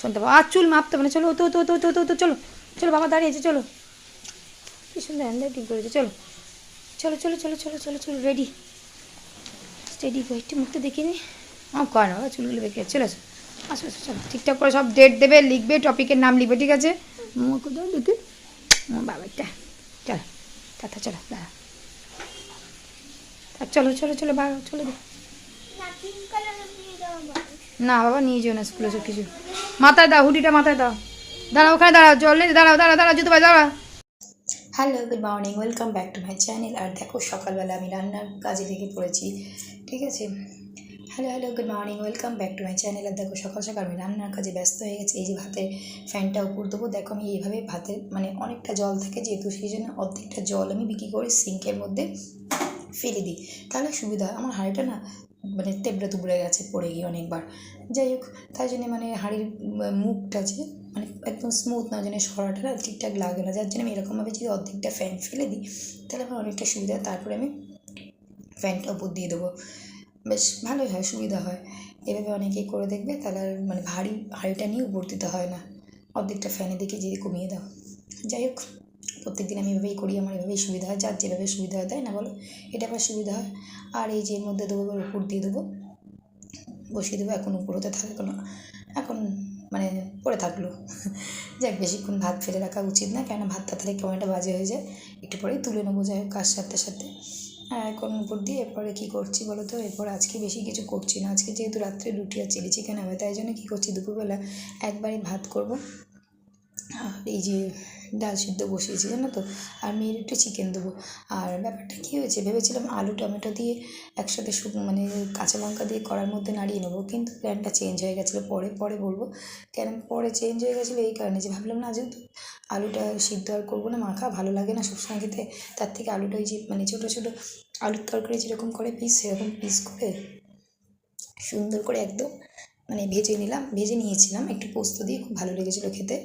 শুনতে পাবো আর চুল মাপতে হবে না। চলো তো তো তো তো তো তো চলো চলো বাবা দাঁড়িয়েছে চলো। কি সুন্দর হ্যান্ড রাইটিং করেছে চলো। চলো চলো চলো চলো চলো চলো রেডি স্টেডি গো একটু মুখটা দেখিয়ে নি। আমার কয় না বাবা চুলগুলো বেঁকে চলে আসো। আসো আসো চলো ঠিকঠাক করে সব ডেট দেবে লিখবে টপিকের নাম লিখবে ঠিক আছে? মুখ দাও দেখি। বাবারটা চলো তাতা চলো দাঁড়া। তা চলো চলো চলো বা চলো দি না বাবা, নিয়ে যেও না স্কুলে সব কিছু। মাথায় দাও, হুডিটা মাথায় দাও। দাঁড়াও, ওখানে দাঁড়াও, জল নেই দাঁড়াও দাঁড়াও দাঁড়াও, জুতো ভাই দাঁড়াও। Hello good morning welcome back to my channel আর দেখো, সকালবেলা আমি রান্নার কাজে লেগে পড়েছি, ঠিক আছে? Hello hello good morning welcome back to my channel আর দেখো, সকাল সকাল আমি রান্নার কাজে ব্যস্ত হয়ে গেছি, এই যে ভাতের ফ্যানটা উপর দেবো। দেখো, আমি এইভাবে ভাতের মানে অনেকটা জল থাকে যেহেতু, সেই জন্য অর্ধেকটা জল আমি বিক্রি করি সিঙ্কের মধ্যে ফেলে দিই। তাহলে সুবিধা আমার হাঁড়িটা না মানে তেবড়ে তুবড়ে গেছে, পড়ে গিয়ে অনেকবার। যাই হোক, তাই জন্য মানে হাঁড়ির মুখটা যে মানে একদম স্মুথ না যেন সরাটা না ঠিকঠাক লাগে না। যার জন্য আমি এরকমভাবে যদি অর্ধেকটা ফ্যান ফেলে দিই, তাহলে আমার অনেকটা সুবিধা তারপরে আমি ফ্যানটা উপর দিয়ে দেবো। বেশ, ভালোই হয়, সুবিধা হয়। এভাবে অনেকেই করে দেখবে, তাহলে আর মানে ভারী, হাঁড়িটা নিয়ে উপর দিতে হয় না। অর্ধেকটা ফ্যানে দিকে যদি কমিয়ে দাও। যাই হোক। প্রত্যেক দিন আমি এভাবেই করি, আমার এভাবেই সুবিধা হয়, যার যেভাবে সুবিধা হয় তাই না বলো? এটা আমার সুবিধা হয়। আর এই যে এর মধ্যে দেবো, এবার উপর দিয়ে দেবো। বসিয়ে দেবো, এখন উপর হতে থাকে কোনো এখন মানে পড়ে থাকল। যাক, বেশিক্ষণ ভাত ফেলে রাখা উচিত না, কেননা ভাত তাড়াতাড়ি কেমন একটা বাজে হয়ে যায়। একটু পরেই তুলে নেব, যাই হোক, কাজ সাথে সাথে এখন উপর দিয়ে এরপরে কী করছি বলো তো? এরপর আজকে বেশি কিছু করছি না। আজকে যেহেতু রাত্রে রুটি আর চিলি চিকেন হবে, তাই জন্য কী করছি? দুপুরবেলা একবারই ভাত করব। আর এই যে ডাল সিদ্ধ বসিয়েছি, জানো তো? আর মেয়ের একটু চিকেন দেবো। আর ব্যাপারটা কী হয়েছে, ভেবেছিলাম আলু, টমেটো দিয়ে একসাথে শুক মানে কাঁচা লঙ্কা দিয়ে কড়ার মধ্যে নাড়িয়ে নেব, কিন্তু প্ল্যানটা চেঞ্জ হয়ে গেছিল। পরে পরে বলব, কেন পরে চেঞ্জ হয়ে গেছিল? এই কারণে যে ভাবলাম, না, যেহেতু আলুটা সিদ্ধ আর করব না, মাখা ভালো লাগে না সবসময় খেতে, তার থেকে আলুটা ওই যে মানে ছোটো ছোটো আলুর তরকারি যেরকম করে পিস সেরকম পিস করে সুন্দর করে একদম মানে ভেজে নিলাম, ভেজে নিয়েছিলাম। একটু পোস্ত দিয়ে খুব ভালো লেগেছিলো খেতে।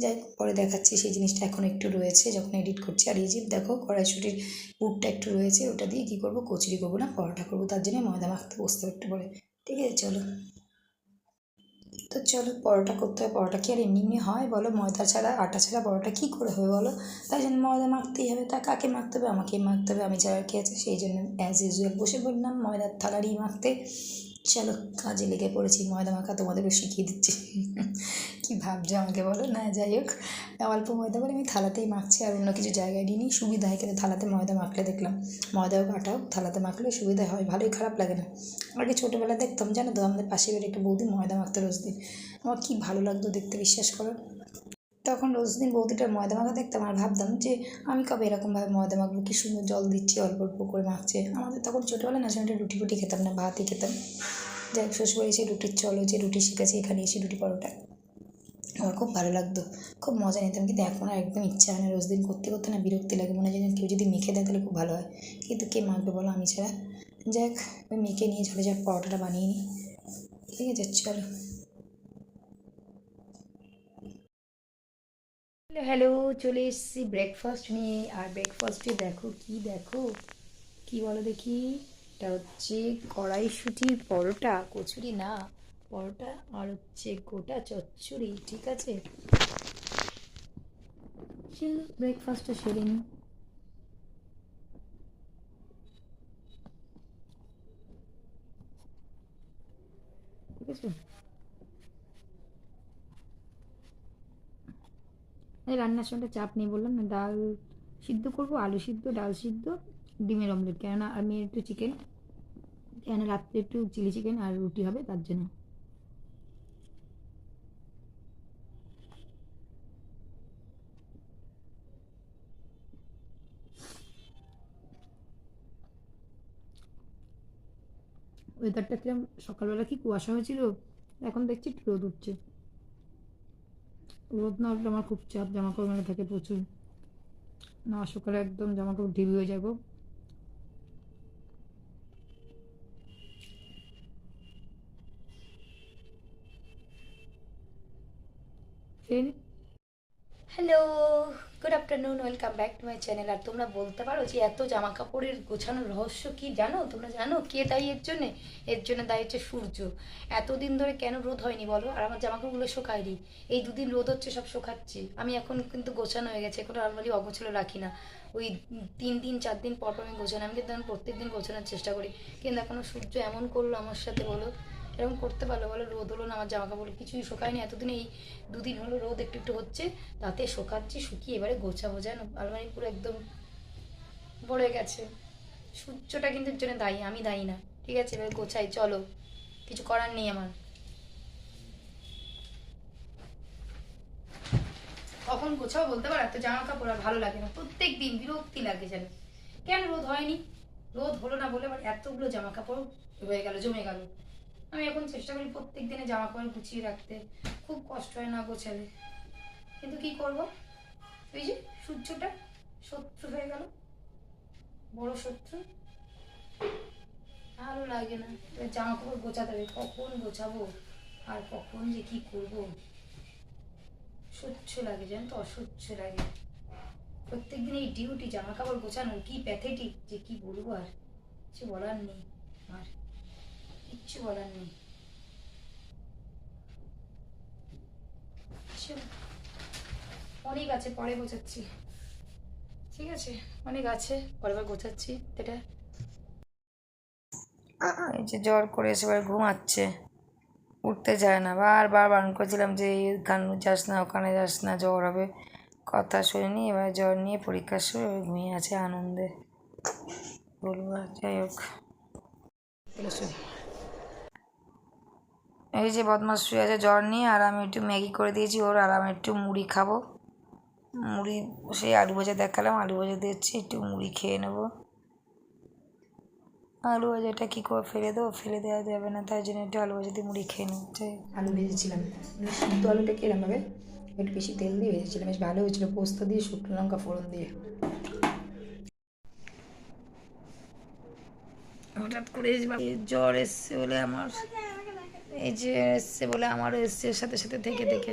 যাই পরে দেখাচ্ছি সেই জিনিসটা এখন একটু রয়েছে যখন এডিট করছি। আর এই যে দেখো, কড়াইশুটির পুরটা একটু রয়েছে, ওটা দিয়ে কী করব? কচুরি করব না, পরোটা করব, তার জন্য ময়দা মাখতে বসতে একটু পরে। ঠিক আছে, চলো। তো চলো, পরোটা করতে হয়। পরোটা কি আর এমনি এমনি হয় বলো? ময়দা ছাড়া, আটা ছাড়া পরোটা কী করে হবে বলো? তাই জন্য ময়দা মাখতেই হবে। তা কাকে মাখতে হবে? আমাকেই মাখতে হবে। আমি যারা কে আছে, সেই জন্য অ্যাজ ইউজুয়াল বসে পড়লাম ময়দার থালারই মাখতে। চলো, কাজে লেগে পড়েছি। ময়দা মাখা তোমাদেরও শিখিয়ে দিচ্ছি? কি ভাবছ আমাকে বলো? না, যাই হোক অল্প ময়দা বলে আমি থালাতেই মাখছি, আর অন্য কিছু জায়গায় নিয়ে নিই সুবিধা হয় কিন্তু থালাতে ময়দা মাখলে দেখলাম। ময়দাও হোক থালাতে মাখলে সুবিধা হয়, ভালোই খারাপ লাগে না। আগে ছোটোবেলা দেখতাম, জানো তো, আমাদের পাশে বাড়ি একটা বৌদি ময়দা মাখতে রোজ দিন। আমার কী ভালো লাগতো দেখতে, বিশ্বাস করো। তখন রোজ দিন বৌদিটার ময়দা মাখা দেখতাম, আর ভাবতাম যে আমি কবে এরকমভাবে ময়দা মাখবো, কী সুন্দর জল দিচ্ছি, অল্প অল্প করে মাখছে। আমাদের তখন ছোটোবেলা না সেটা রুটি ফুটি খেতাম না, ভাতই খেতাম। যাই হোক এসে রুটির চলো, যে রুটি শিখেছি, এখানে এসে রুটি পরোটা। আমার খুব ভালো লাগতো। খুব মজা নিতাম। কিন্তু এখন আর একদম ইচ্ছা হয় না রোজ দিন করতে করতে না বিরক্তি লাগে। মনে হয় যেন কেউ যদি মেখে দেয় তাহলে খুব ভালো হয়। কিন্তু কে মাখবে বলো? আমি ছাড়া। যাক মেখে নিয়ে ঝরে ঝট পরোটাটা বানিয়ে নিই। ঠিক আছে, চলো। হ্যালো হ্যালো, চলে এসেছি ব্রেকফাস্ট নিয়ে। আর ব্রেকফাস্টে দেখো কি দেখো? কি বলো দেখি? এটা হচ্ছে কড়াইশুটির পরোটা। কচুরি না। পরোটা আর হচ্ছে গোটা চচ্চড়ি, ঠিক আছে? চলো ব্রেকফাস্টটা সেরে নিই ঠিক আছে রান্নার সময়টা চাপ নেই বললাম না, ডাল সিদ্ধ করব, আলু সিদ্ধ, ডাল সিদ্ধ, ডিমের অমলেট কেননা আমি একটু চিকেন কেন রাত্রে একটু চিলি চিকেন আর রুটি হবে, তার জন্য। ওয়েদারটা কিরম? সকালবেলা কি কুয়াশা হয়েছিল? এখন দেখছি একটু রোদ উঠছে। রোদ না উঠলে আমার খুব চাপ জামা কাপড় মেলে থাকে প্রচুর। না, সকালে একদম জামা কাপড় ঢিবি হয়ে যাব খেয়ে নি। Hello good afternoon welcome back to my channel আর তোমরা বলতে পারো যে এত জামা কাপড়ের গোছানোর রহস্য কি জানো? তোমরা জানো কে দায়ী এর জন্যে? এর জন্য দায়ী হচ্ছে সূর্য। এতদিন ধরে কেন রোদ হয়নি বলো? আর আমার জামা কাপড়গুলো শোকায়নি। এই দুদিন রোদ হচ্ছে, সব শোকাচ্ছি। আমি এখন কিন্তু গোছানো হয়ে গেছে, এখন নর্মালি অগোছালো রাখি না। ওই তিন দিন, চার দিন পর পর আমি গোছানো আমি কিন্তু প্রত্যেক দিন গোছানোর চেষ্টা করি। কিন্তু এখনও সূর্য এমন করল আমার সাথে বলো? এরকম করতে পারল, বলো রোদ হলো না, আমার জামা কাপড় কিছুই শোকায়নি, এতদিন এই দুদিন হলো রোদ একটু একটু হচ্ছে, তাতে শোকাচ্ছি, শুকিয়ে এবারে গোছাবো জানো আলমারি পুরো একদম ভরে গেছে। সূর্যটা কিন্তু জন্য দায়ী, আমি দায়ী না, ঠিক আছে? এবার গোছাই, চলো, কিছু করার নেই আমার। কখন গোছাও বলতে পারো? এত জামা কাপড় আর ভালো লাগে না, প্রত্যেক দিন বিরক্তি লাগে যেন। কেন রোদ হয়নি? রোদ হলো না বলে আবার এতগুলো জামা কাপড় হয়ে গেল, জমে গেল। আমি এখন চেষ্টা করি প্রত্যেক দিনে জামা কাপড় গুছিয়ে রাখতে। খুব কষ্ট হয় না গোছালে কিন্তু কি করব? ওই যে সূর্যটা শত্রু হয়ে গেল। বড় শত্রু। ভালো লাগে না। জামা কাপড় গোছাতে হবে। কখন গোছাবো? আর কখন যে কি করব? সহ্য লাগে, জানো তো, অসহ্য লাগে। প্রত্যেকদিন এই ডিউটি জামা কাপড় গোছানো, কি প্যাথেটিক যে কি বলব আর? কিছু বলার নেই আর কিচ্ছু বলার নেই অনেক আছে পরে গোছাচ্ছি। ঠিক আছে? অনেক আছে পরে বার গোছাচ্ছি। এটা। এই যে জ্বর করে এসে এবার ঘুমাচ্ছে। উঠতে চায় না। বারবার বারণ করছিলাম যে এই গান যাস না ওখানে যাস না জ্বর হবে। কথা শুনিনি এবার জ্বর নিয়ে পরীক্ষার সময় ঘুমিয়ে আছে আনন্দে। বলব যাই হোক। এই যে বদমাস শুয়ে আছে জ্বর নিয়ে আর আমি একটু ম্যাগি করে দিয়েছি ওর আর আমি একটু মুড়ি খাব। মুড়ি সেই আলু ভাজা দেখালাম আলু ভাজা দিচ্ছি একটু মুড়ি খেয়ে নেব। আলু ভাজাটা কী করে ফেলে দেবো? ফেলে দেওয়া যাবে না তাই জন্য একটু আলু ভাজা দিয়ে মুড়ি খেয়ে নেব আলু ভেজেছিলাম। মানে সিদ্ধ আলুটাকে এরমভাবে একটু বেশি তেল দিয়ে ভেজেছিলাম বেশ ভালো হয়েছিল। পোস্ত দিয়ে শুকনো লঙ্কা ফোড়ন দিয়ে। হঠাৎ করে জ্বর এসছে বলে আমার। এই যে এসছে বলে আমারও এসছে সাথে সাথে থেকে থেকে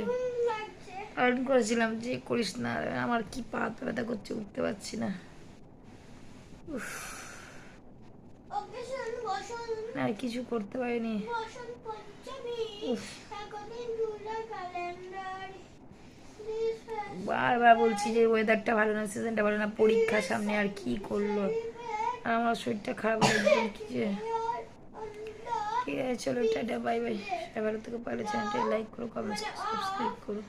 বারণ করেছিলাম যে করিস না, আমার কি পা ব্যথা করছে উঠতে পারছি না। আর কিছু করতে পারিনি। বারবার বলছি যে ওয়েদারটা ভালো না সিজনটা ভালো না পরীক্ষা সামনে আর কি করল? আমার শরীরটা খারাপ হয়ে কি যে। ঠিক আছে চলো টাটা, বাই বাই। সবাই থেকে পারলে চ্যানেলটা লাইক করো কমেন্ট সাবস্ক্রাইব করো।